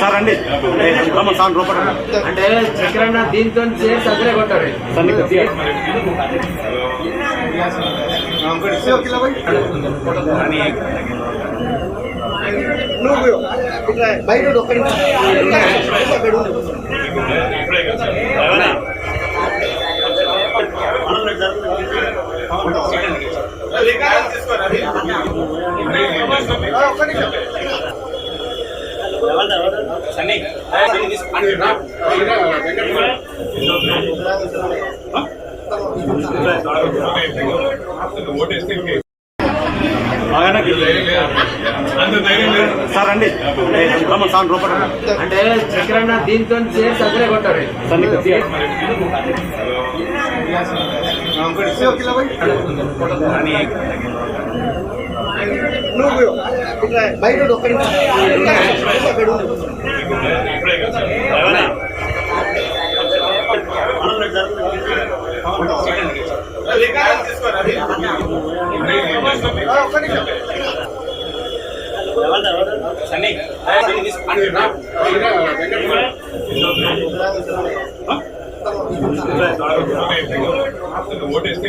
sir అండి sir రూపాయ అంటే చక్రన్న దీంతో చేసి అక్కడే కొట్టాడు సార్ నీకు బయట ఒక్కడి సార్ అండి సార్ రూపాయ అంటే చక్రన్న దీంతో చేసి అక్కడే కొట్టాడు సార్ నువ్వు బయట ఒక్కడి ఓటేస్తే